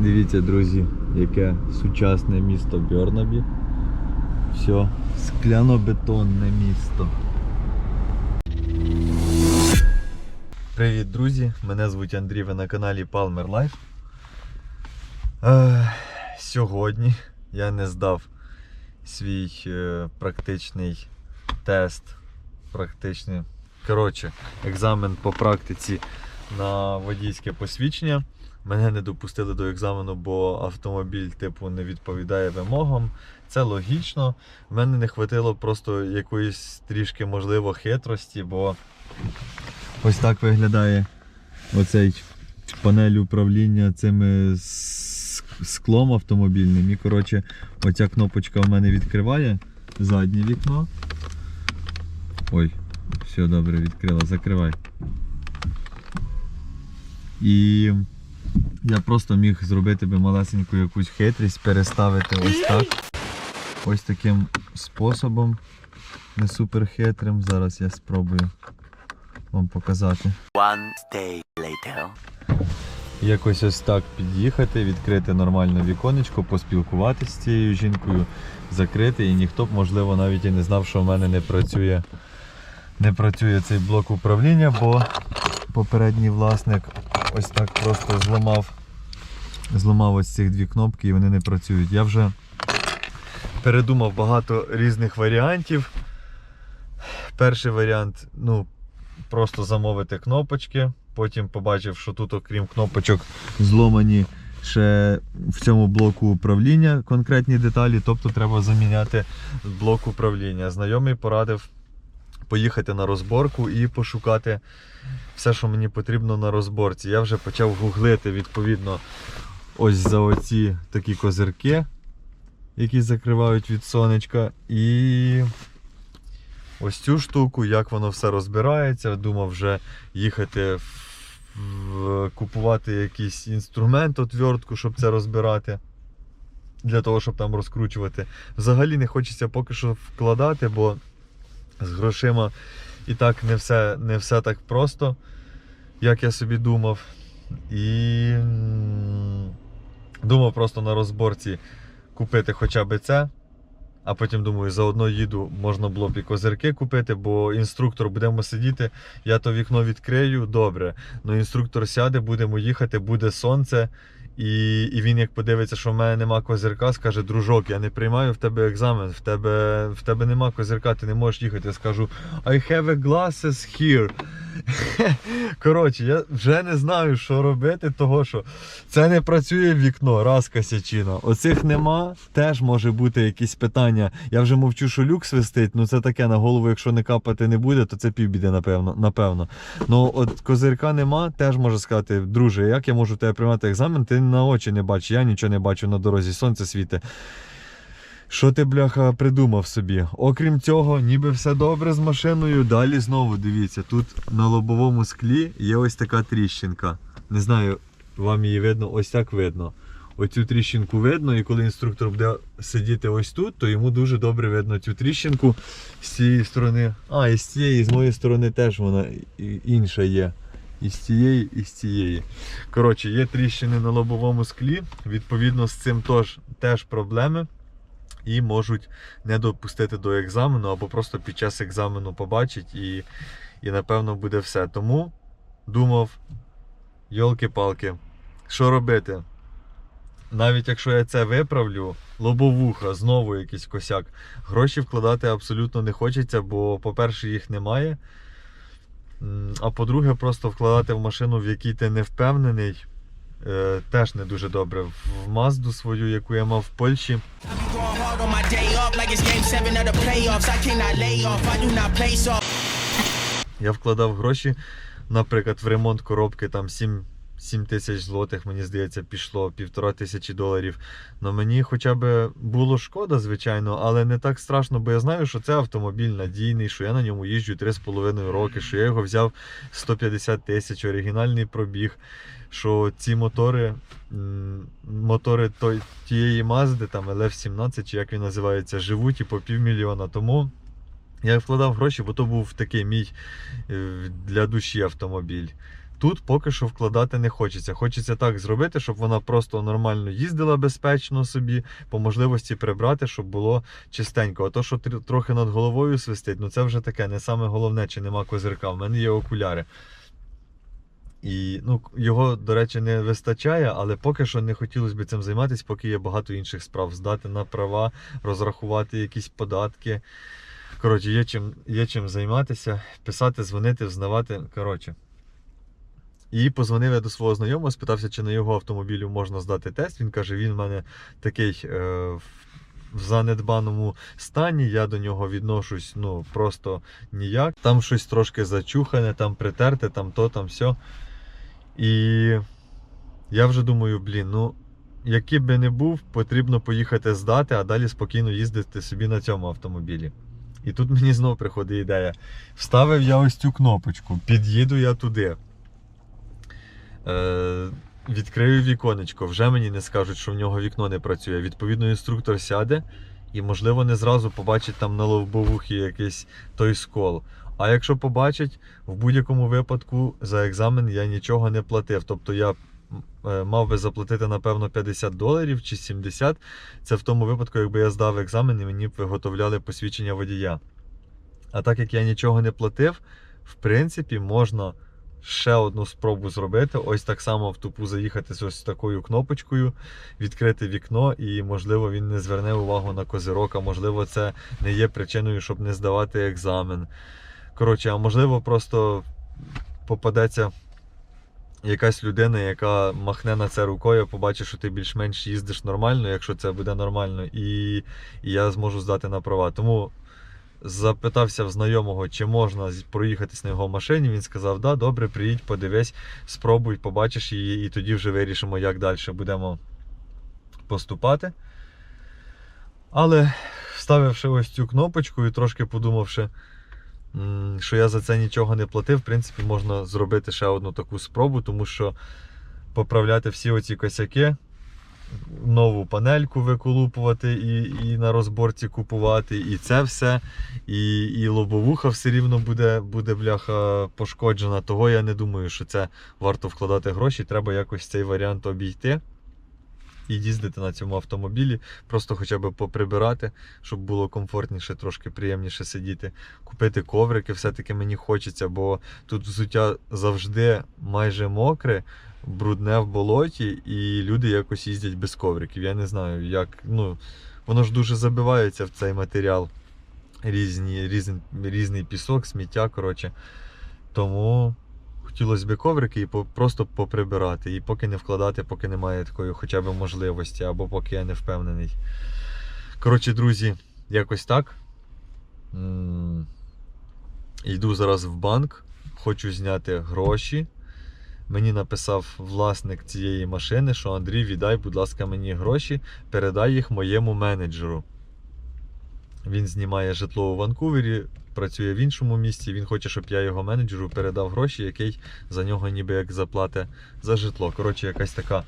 Дивіться, друзі, яке сучасне місто Бьорнабі. Все, скляно-бетонне місто. Привіт, друзі! Мене звуть Андрій, ви на каналі Palmer Life. Е, сьогодні я не здав свій е, практичний тест. Практичний. Коротше, екзамен по практиці на водійське посвідчення. Мене не допустили до екзамену, бо автомобіль типу не відповідає вимогам. Це логічно. В мене не хватило просто якоїсь трішки можливо хитрості, бо ось так виглядає оцей панель управління цими с- склом автомобільним. І коротше, оця кнопочка в мене відкриває заднє вікно. Ой, все добре, відкрила, закривай. І я просто міг зробити би малесеньку якусь хитрість, переставити ось так. Ось таким способом. Не супер хитрим. Зараз я спробую вам показати. One day later. Якось ось так під'їхати, відкрити нормально віконечко, поспілкуватися з цією жінкою, закрити, і ніхто б, можливо, навіть і не знав, що в мене не працює, не працює цей блок управління, бо попередній власник ось так просто зламав, зламав ось ці дві кнопки і вони не працюють. Я вже передумав багато різних варіантів. Перший варіант, ну, просто замовити кнопочки. Потім побачив, що тут, окрім кнопочок, зломані ще в цьому блоку управління конкретні деталі, тобто треба заміняти блок управління. Знайомий порадив поїхати на розборку і пошукати все, що мені потрібно на розборці. Я вже почав гуглити відповідно ось за оці такі козирки, які закривають від сонечка. І ось цю штуку, як воно все розбирається. Думав вже їхати в, купувати якийсь інструмент, отвертку, щоб це розбирати. Для того, щоб там розкручувати. Взагалі не хочеться поки що вкладати, бо з грошима і так не все, не все так просто, як я собі думав. І думав просто на розборці купити хоча б це. А потім думаю, заодно їду, можна було б і козирки купити, бо інструктор будемо сидіти, я то вікно відкрию, добре. Ну інструктор сяде, будемо їхати, буде сонце. І, і він як подивиться, що в мене нема козирка, скаже, дружок, я не приймаю в тебе екзамен, в тебе, в тебе нема козирка, ти не можеш їхати. Я скажу, I have a glasses here. Коротше, я вже не знаю, що робити, того що це не працює вікно, раз косячина. Оцих нема, теж може бути якісь питання. Я вже мовчу, що люк свистить, ну це таке на голову, якщо не капати не буде, то це півбіди, напевно. напевно. Ну от козирка нема, теж може сказати, друже, як я можу тебе приймати екзамен, ти на очі не бачиш, я нічого не бачу на дорозі, сонце світить. Що ти, бляха, придумав собі? Окрім цього, ніби все добре з машиною. Далі знову дивіться, тут на лобовому склі є ось така тріщинка. Не знаю, вам її видно, ось так видно. Оцю тріщинку видно, і коли інструктор буде сидіти ось тут, то йому дуже добре видно цю тріщинку з цієї сторони. А, і з цієї, і з моєї сторони теж вона інша є. І з цієї, і з цієї. Коротше, є тріщини на лобовому склі. Відповідно, з цим теж, теж проблеми. І можуть не допустити до екзамену, або просто під час екзамену побачить і, і напевно буде все. Тому думав, йолки-палки, що робити? Навіть якщо я це виправлю, лобовуха, знову якийсь косяк. Гроші вкладати абсолютно не хочеться, бо, по-перше, їх немає. А по-друге, просто вкладати в машину, в якій ти не впевнений, е, теж не дуже добре. В Мазду свою, яку я мав в Польщі. Я вкладав гроші, наприклад, в ремонт коробки там 7, 7 тисяч злотих, мені здається, пішло півтора тисячі доларів. Ну мені хоча б було шкода, звичайно, але не так страшно, бо я знаю, що це автомобіль надійний, що я на ньому їжджу 3,5 роки, що я його взяв 150 тисяч, оригінальний пробіг. Що ці мотори, мотори той, тієї Мазди, там LF17, чи як він називається, живуть і по півмільйона. Тому я вкладав гроші, бо то був такий мій е, для душі автомобіль. Тут поки що вкладати не хочеться. Хочеться так зробити, щоб вона просто нормально їздила безпечно собі, по можливості прибрати, щоб було чистенько. А то, що трохи над головою свистить, ну це вже таке, не саме головне, чи нема козирка. В мене є окуляри. І ну, його, до речі, не вистачає, але поки що не хотілося б цим займатися, поки є багато інших справ. Здати на права, розрахувати якісь податки. Коротше, є чим, є чим займатися, писати, дзвонити, взнавати. Коротше. І позвонив я до свого знайомого, спитався, чи на його автомобілю можна здати тест. Він каже, він в мене такий е, в занедбаному стані. Я до нього відношусь ну, просто ніяк. Там щось трошки зачухане, там притерте, там то, там все. І я вже думаю, блін, ну. Який би не був, потрібно поїхати здати, а далі спокійно їздити собі на цьому автомобілі. І тут мені знову приходить ідея. Вставив я ось цю кнопочку, під'їду я туди. Е, відкрию віконечко, вже мені не скажуть, що в нього вікно не працює. Відповідно, інструктор сяде і, можливо, не зразу побачить там на ловбовухі якийсь той скол. А якщо побачить, в будь-якому випадку за екзамен я нічого не платив. Тобто я е, мав би заплатити, напевно, 50 доларів чи 70. Це в тому випадку, якби я здав екзамен і мені б виготовляли посвідчення водія. А так як я нічого не платив, в принципі, можна ще одну спробу зробити. Ось так само в тупу заїхати з ось такою кнопочкою, відкрити вікно, і, можливо, він не зверне увагу на козирок, а можливо, це не є причиною, щоб не здавати екзамен. Коротше, а можливо, просто попадеться якась людина, яка махне на це рукою, побачить, що ти більш-менш їздиш нормально, якщо це буде нормально, і, і я зможу здати на права. Тому запитався в знайомого, чи можна проїхатись на його машині. Він сказав, да, добре, приїдь, подивись, спробуй, побачиш її, і тоді вже вирішимо, як далі будемо поступати. Але вставивши ось цю кнопочку і трошки подумавши, що я за це нічого не платив, в принципі, можна зробити ще одну таку спробу, тому що поправляти всі оці косяки, нову панельку виколупувати і, і на розборці купувати, і це все, і, і лобовуха все рівно буде, буде бляха пошкоджена. Того я не думаю, що це варто вкладати гроші. Треба якось цей варіант обійти. І їздити на цьому автомобілі, просто хоча б поприбирати, щоб було комфортніше, трошки приємніше сидіти. Купити коврики все-таки мені хочеться, бо тут взуття завжди майже мокре, брудне в болоті, і люди якось їздять без ковриків. Я не знаю, як. Ну, воно ж дуже забивається в цей матеріал. Різні, різний, різний пісок, сміття. коротше. Тому хотілося б коврики і просто поприбирати. І поки не вкладати, поки немає такої хоча б можливості, або поки я не впевнений. Коротше, друзі, якось так. Йду зараз в банк, хочу зняти гроші. Мені написав власник цієї машини, що Андрій, віддай, будь ласка, мені гроші, передай їх моєму менеджеру. Він знімає житло у Ванкувері, працює в іншому місці. Він хоче, щоб я його менеджеру передав гроші, який за нього ніби як заплатить за житло. Коротше, якась така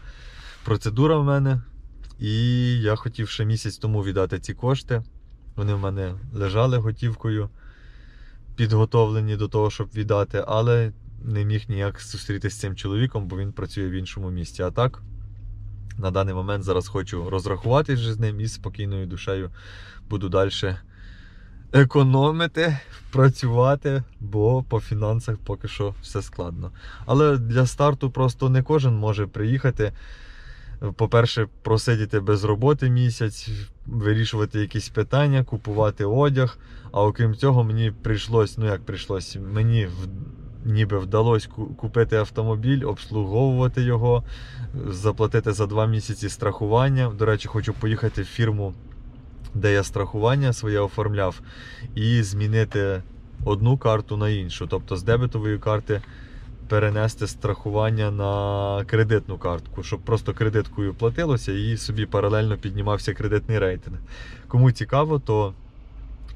процедура в мене. І я хотів ще місяць тому віддати ці кошти. Вони в мене лежали готівкою, підготовлені до того, щоб віддати, але не міг ніяк зустрітися з цим чоловіком, бо він працює в іншому місці. А так, на даний момент зараз хочу розрахуватись вже з ним і спокійною душею буду далі економити, працювати, бо по фінансах поки що все складно. Але для старту просто не кожен може приїхати. По-перше, просидіти без роботи місяць, вирішувати якісь питання, купувати одяг. А окрім цього, мені прийшлось, ну як прийшлось, мені в, ніби вдалося купити автомобіль, обслуговувати його, заплатити за два місяці страхування. До речі, хочу поїхати в фірму, де я страхування своє оформляв, і змінити одну карту на іншу. Тобто з дебетової карти перенести страхування на кредитну картку, щоб просто кредиткою платилося і собі паралельно піднімався кредитний рейтинг. Кому цікаво, то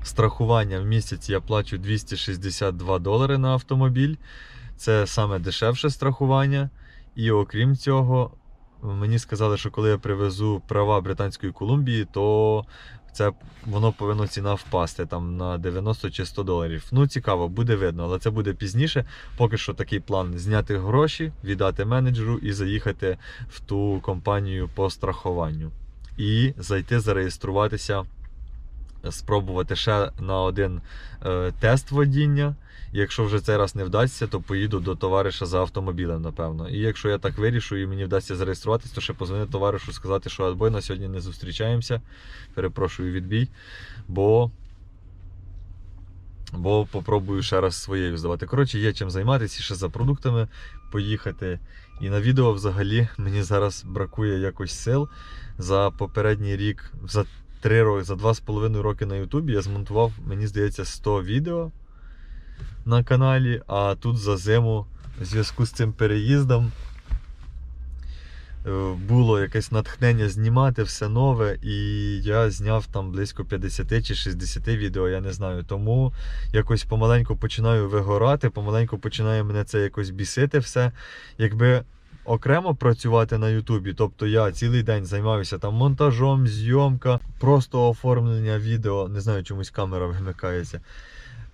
страхування в місяць я плачу 262 долари на автомобіль. Це саме дешевше страхування. І окрім цього, мені сказали, що коли я привезу права Британської Колумбії, то це воно повинно ціна впасти там на 90 чи 100 доларів. Ну, цікаво, буде видно, але це буде пізніше. Поки що такий план зняти гроші, віддати менеджеру і заїхати в ту компанію по страхуванню. І зайти зареєструватися, спробувати ще на один е, тест водіння. Якщо вже цей раз не вдасться, то поїду до товариша за автомобілем, напевно. І якщо я так вирішу і мені вдасться зареєструватись, то ще позвонити товаришу сказати, що отбой на сьогодні не зустрічаємося. Перепрошую відбій. Бо. Бо попробую ще раз своєю здавати. Коротше, є чим займатися і ще за продуктами поїхати. І на відео взагалі мені зараз бракує якось сил. За попередній рік, за 3 роки, за 2,5 роки на Ютубі я змонтував, мені здається, 100 відео на каналі, а тут за зиму в зв'язку з цим переїздом е, було якесь натхнення знімати все нове, і я зняв там близько 50 чи 60 відео, я не знаю. Тому якось помаленьку починаю вигорати, помаленьку починає мене це якось бісити все. Якби окремо працювати на Ютубі, тобто я цілий день займаюся там монтажом, зйомка, просто оформлення відео, не знаю, чомусь камера вимикається.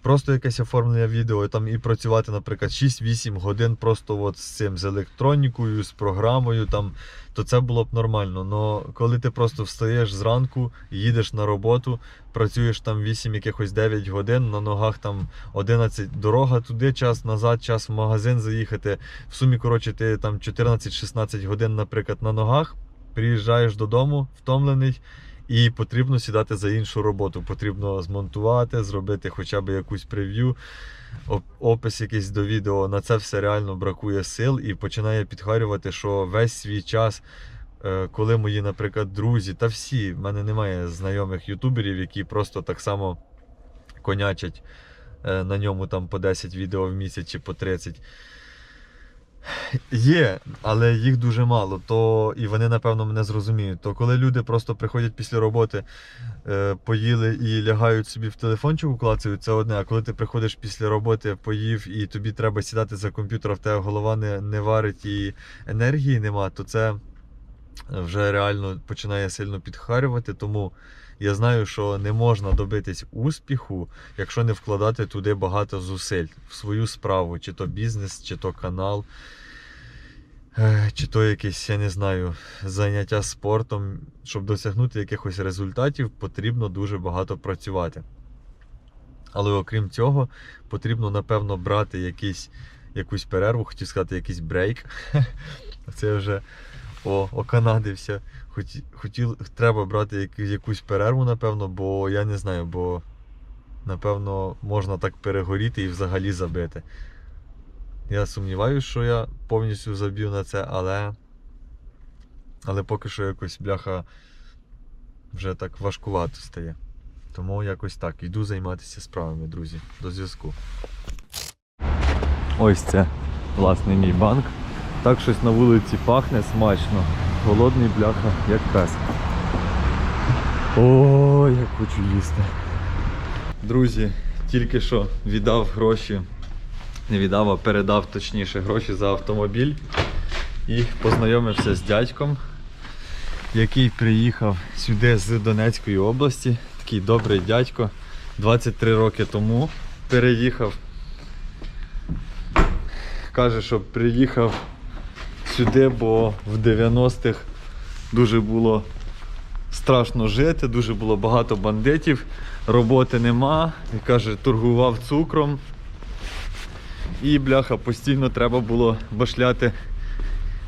Просто якесь оформлення відео там і працювати, наприклад, 6-8 годин просто от з цим, з електронікою, з програмою, там, то це було б нормально. Но коли ти просто встаєш зранку, їдеш на роботу, працюєш там 8 якихось 9 годин, на ногах там 11 дорога туди, час назад, час в магазин заїхати. В сумі, коротше, ти там 14-16 годин, наприклад, на ногах, приїжджаєш додому, втомлений. І потрібно сідати за іншу роботу. Потрібно змонтувати, зробити хоча б якусь прев'ю, опис якийсь до відео. На це все реально бракує сил і починає підхарювати, що весь свій час, е, коли мої, наприклад, друзі, та всі, в мене немає знайомих ютуберів, які просто так само конячать е, на ньому там по 10 відео в місяць чи по 30. Є, але їх дуже мало, то і вони напевно мене зрозуміють. То коли люди просто приходять після роботи, е, поїли і лягають собі в телефончику клацають, це одне. А коли ти приходиш після роботи, поїв і тобі треба сідати за комп'ютер, в тебе голова не, не варить і енергії нема, то це вже реально починає сильно підхарювати. Тому я знаю, що не можна добитись успіху, якщо не вкладати туди багато зусиль в свою справу, чи то бізнес, чи то канал, чи то якесь, я не знаю, заняття спортом. Щоб досягнути якихось результатів, потрібно дуже багато працювати. Але окрім цього, потрібно, напевно, брати якийсь, якусь перерву, хотів сказати, якийсь брейк. Це вже о, оканадився. Хоті- Хотів, треба брати яку- якусь перерву, напевно, бо я не знаю, бо напевно можна так перегоріти і взагалі забити. Я сумніваюся, що я повністю заб'ю на це, але. Але поки що якось бляха вже так важкувато стає. Тому якось так. Йду займатися справами, друзі. До зв'язку. Ось це, власне, мій банк. Так щось на вулиці пахне смачно. Голодний бляха, як пес. О, як хочу їсти. Друзі, тільки що віддав гроші. Не віддав, а передав точніше гроші за автомобіль. І познайомився з дядьком, який приїхав сюди з Донецької області. Такий добрий дядько. 23 роки тому переїхав. Каже, що приїхав сюди, бо в 90-х дуже було страшно жити, дуже було багато бандитів, роботи нема. І каже, торгував цукром. І бляха, постійно треба було башляти,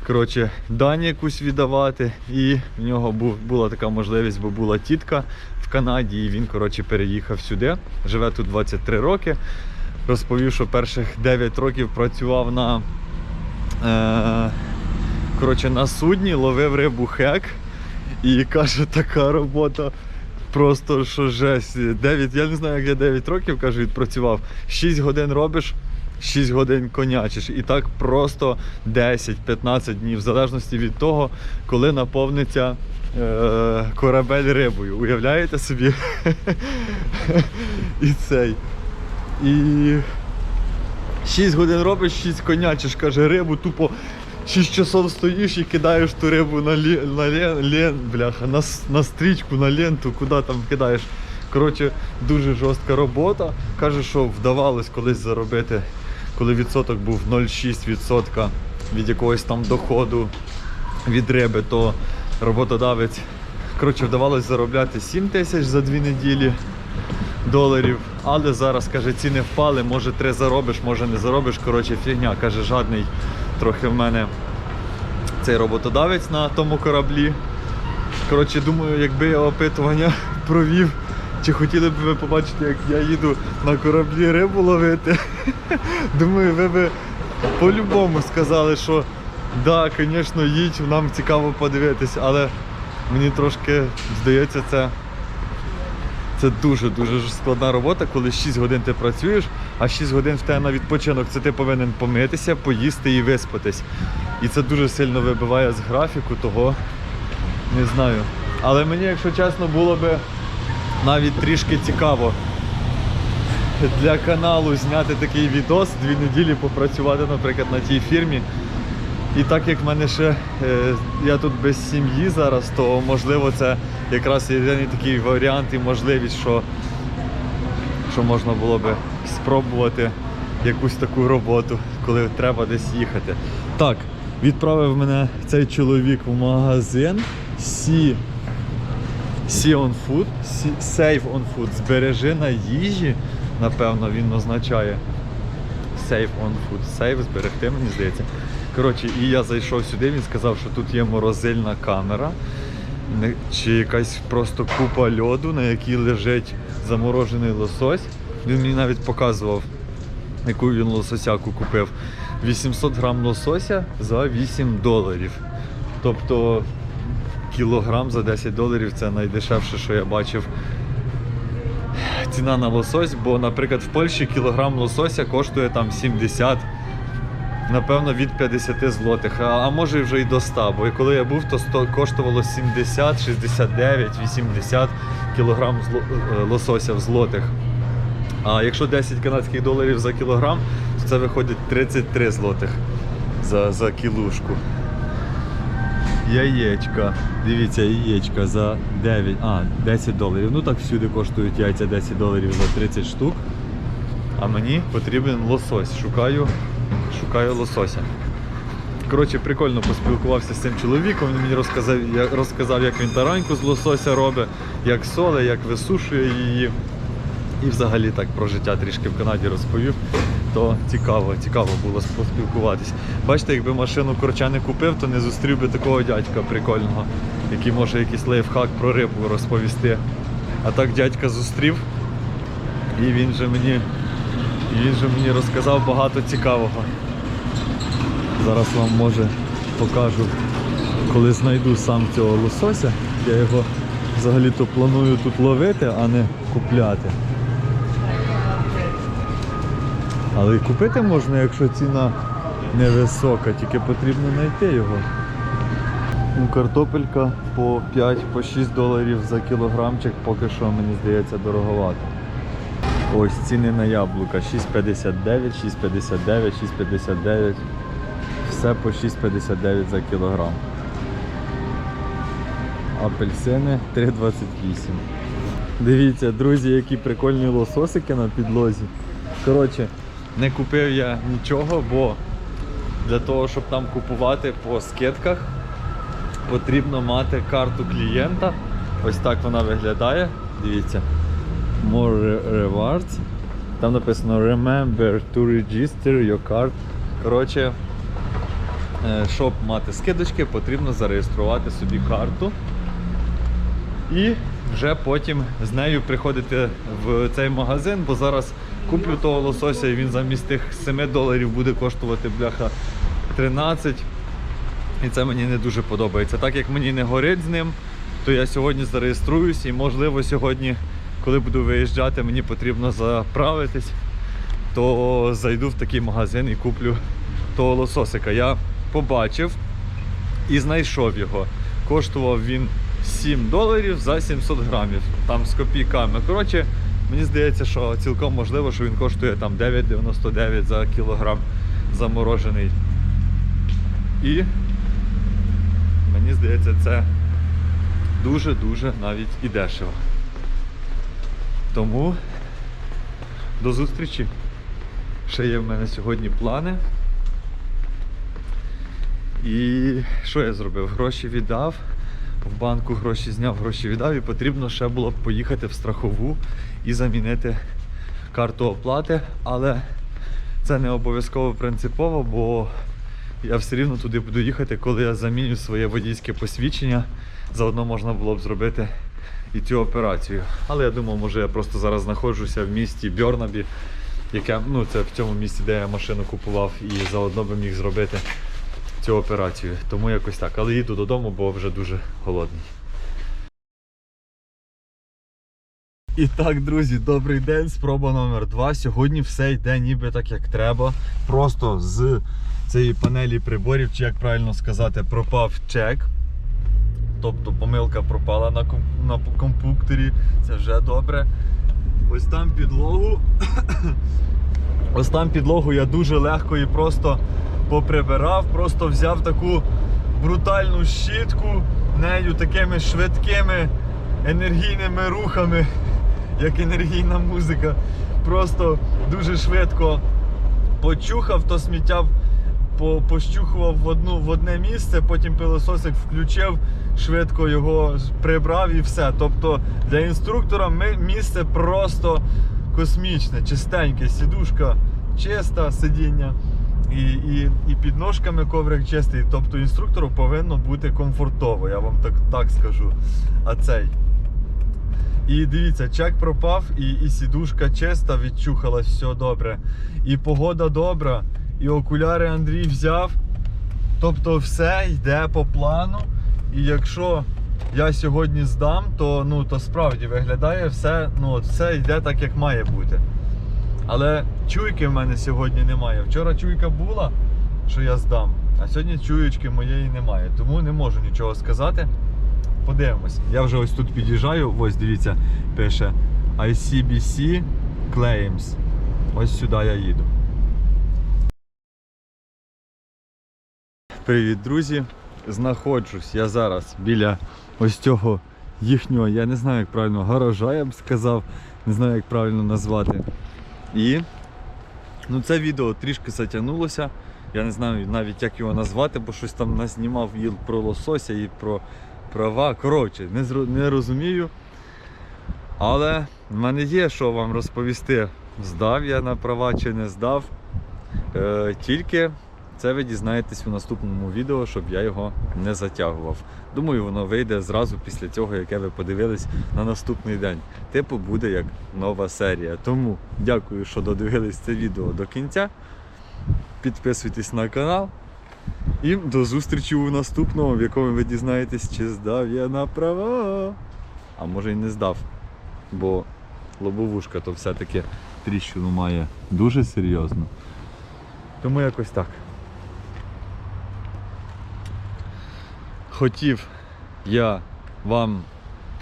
коротше, дані якусь віддавати. І в нього був, була така можливість, бо була тітка в Канаді, і він коротше, переїхав сюди. Живе тут 23 роки. Розповів, що перших 9 років працював на, е, коротше, на судні, ловив рибу хек. І каже, така робота. Просто що жесть. 9, я не знаю, як я 9 років каже, відпрацював. 6 годин робиш, 6 годин конячиш. І так просто 10-15 днів, в залежності від того, коли наповниться е, корабель рибою. Уявляєте собі? І цей. І 6 годин робиш, 6 конячиш, каже, рибу тупо 6 часов стоїш і кидаєш ту рибу на, лі, на, лен, лен, бляха, на, на стрічку, на ленту, куди там кидаєш. Коротше, дуже жорстка робота. Каже, що вдавалось колись заробити, коли відсоток був 0,6% від якогось там доходу від риби, то роботодавець коротше, вдавалось заробляти 7 тисяч за дві неділі доларів. Але зараз каже, ціни впали, може 3 заробиш, може не заробиш. Коротше, фігня. Каже, жадний трохи в мене цей роботодавець на тому кораблі. Коротше, думаю, якби я опитування провів, чи хотіли б ви побачити, як я їду на кораблі рибу ловити. Думаю, ви б по-любому сказали, що да, звісно, їдь, нам цікаво подивитись, але мені трошки здається, це, це дуже-дуже складна робота, коли 6 годин ти працюєш, а 6 годин в тебе на відпочинок це ти повинен помитися, поїсти і виспатись. І це дуже сильно вибиває з графіку того, не знаю. Але мені, якщо чесно, було би навіть трішки цікаво для каналу зняти такий відос, дві неділі попрацювати, наприклад, на тій фірмі. І так як в мене ще е, я тут без сім'ї зараз, то можливо це якраз єдиний такий варіант і можливість, що, що можна було би спробувати якусь таку роботу, коли треба десь їхати. Так, відправив мене цей чоловік в магазин Сі. Sea on food, save on food, збережи на їжі, напевно, він означає. Save on food, save, зберегти, мені здається. Коротше, і я зайшов сюди, він сказав, що тут є морозильна камера, чи якась просто купа льоду, на якій лежить заморожений лосось. Він мені навіть показував, яку він лососяку купив. 800 грам лосося за 8 доларів. Тобто кілограм за 10 доларів це найдешевше, що я бачив. Ціна на лосось, бо, наприклад, в Польщі кілограм лосося коштує там 70, напевно, від 50 злотих, а, а може вже і до 100. Бо коли я був, то 100 коштувало 70, 69, 80 кілограм е, лосося в злотих. А якщо 10 канадських доларів за кілограм, то це виходить 33 злотих за, за кілушку. Яєчка. Дивіться, яєчка за 9, а, 10 доларів. Ну так всюди коштують яйця 10 доларів за 30 штук. А мені потрібен лосось. Шукаю, шукаю лосося. Коротше, прикольно поспілкувався з цим чоловіком. Він мені розказав, розказав, як він тараньку з лосося робить, як соле, як висушує її. І взагалі так про життя трішки в Канаді розповів, то цікаво, цікаво було поспілкуватись. Бачите, якби машину корча не купив, то не зустрів би такого дядька прикольного, який може якийсь лайфхак про рибу розповісти. А так дядька зустрів, і він же мені, він же мені розказав багато цікавого. Зараз вам може покажу, коли знайду сам цього лосося. Я його взагалі-то планую тут ловити, а не купляти. Але і купити можна, якщо ціна невисока, тільки потрібно знайти його. Ну, картопелька по 5 по 6 доларів за кілограмчик, поки що мені здається дороговато. Ось ціни на яблука 6,59, 6,59, 6,59. Все по 6,59 за кілограм. Апельсини 3,28. Дивіться, друзі, які прикольні лососики на підлозі. Коротше, не купив я нічого, бо для того, щоб там купувати по скидках, потрібно мати карту клієнта. Ось так вона виглядає. Дивіться. More rewards. Там написано Remember to register your card. Коротше, е, щоб мати скидочки, потрібно зареєструвати собі карту. І вже потім з нею приходити в цей магазин, бо зараз куплю того лосося і він замість тих 7 доларів буде коштувати бляха 13. І це мені не дуже подобається. Так як мені не горить з ним, то я сьогодні зареєструюсь і можливо сьогодні, коли буду виїжджати, мені потрібно заправитись, то зайду в такий магазин і куплю того лососика. Я побачив і знайшов його. Коштував він 7 доларів за 700 грамів, там з копійками. Коротше, мені здається, що цілком можливо, що він коштує там 9,99 за кілограм заморожений І мені здається, це дуже-дуже навіть і дешево. Тому до зустрічі. Ще є в мене сьогодні плани. І що я зробив? Гроші віддав, в банку гроші зняв, гроші віддав і потрібно ще було б поїхати в страхову і замінити карту оплати, але це не обов'язково принципово, бо я все рівно туди буду їхати, коли я заміню своє водійське посвідчення. Заодно можна було б зробити і цю операцію. Але я думав, може я просто зараз знаходжуся в місті Бьорнабі, яке ну, це в цьому місці, де я машину купував, і заодно би міг зробити цю операцію. Тому якось так. Але їду додому, бо вже дуже голодний. І так, друзі, добрий день. Спроба номер два. Сьогодні все йде ніби так, як треба. Просто з цієї панелі приборів, чи як правильно сказати, пропав чек. Тобто помилка пропала на, ком- на компуктері. Це вже добре. Ось там підлогу. Ось там підлогу я дуже легко і просто поприбирав, просто взяв таку брутальну щітку, нею такими швидкими енергійними рухами, як енергійна музика. Просто дуже швидко почухав то сміття, по- пощухував в, одну, в одне місце, потім пилососик включив, швидко його прибрав і все. Тобто для інструктора ми, місце просто космічне, чистеньке, сідушка чиста, сидіння. І, і, і під ножками коврик чистий. Тобто інструктору повинно бути комфортово, я вам так, так скажу. А цей. І дивіться, чек пропав, і, і сідушка чиста, відчухалась, все добре. І погода добра, і окуляри Андрій взяв. Тобто все йде по плану. І якщо я сьогодні здам, то, ну, то справді виглядає все, ну, все йде так, як має бути. Але чуйки в мене сьогодні немає. Вчора чуйка була, що я здам, а сьогодні чуєчки моєї немає. Тому не можу нічого сказати. Подивимось. Я вже ось тут під'їжджаю, ось дивіться, пише ICBC Claims. Ось сюди я їду. Привіт, друзі! Знаходжусь я зараз біля ось цього їхнього, я не знаю, як правильно, гаража, я б сказав, не знаю, як правильно назвати. І ну, це відео трішки затягнулося. Я не знаю навіть як його назвати, бо щось там назнімав і про лосося і про права. Коротше, не, не розумію. Але в мене є що вам розповісти. Здав я на права чи не здав. Е, тільки це ви дізнаєтесь у наступному відео, щоб я його не затягував. Думаю, воно вийде зразу після цього, яке ви подивились на наступний день. Типу буде як нова серія. Тому дякую, що додивились це відео до кінця. Підписуйтесь на канал. І до зустрічі у наступному, в якому ви дізнаєтесь, чи здав я на права. А може і не здав. Бо лобовушка то все-таки тріщину має дуже серйозно. Тому якось так. Хотів я вам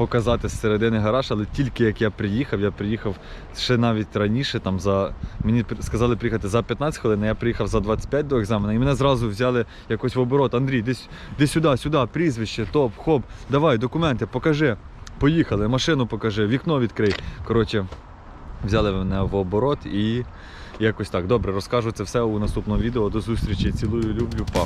показати з середини гараж, але тільки як я приїхав, я приїхав ще навіть раніше, там за мені сказали приїхати за 15 хвилин, а я приїхав за 25 до екзамену, і мене зразу взяли якось в оборот. Андрій, десь де сюди, сюди, прізвище, топ, хоп, давай, документи, покажи. Поїхали, машину покажи, вікно відкрий. Коротше, взяли мене в оборот і якось так. Добре, розкажу це все у наступному відео. До зустрічі. Цілую, люблю, па.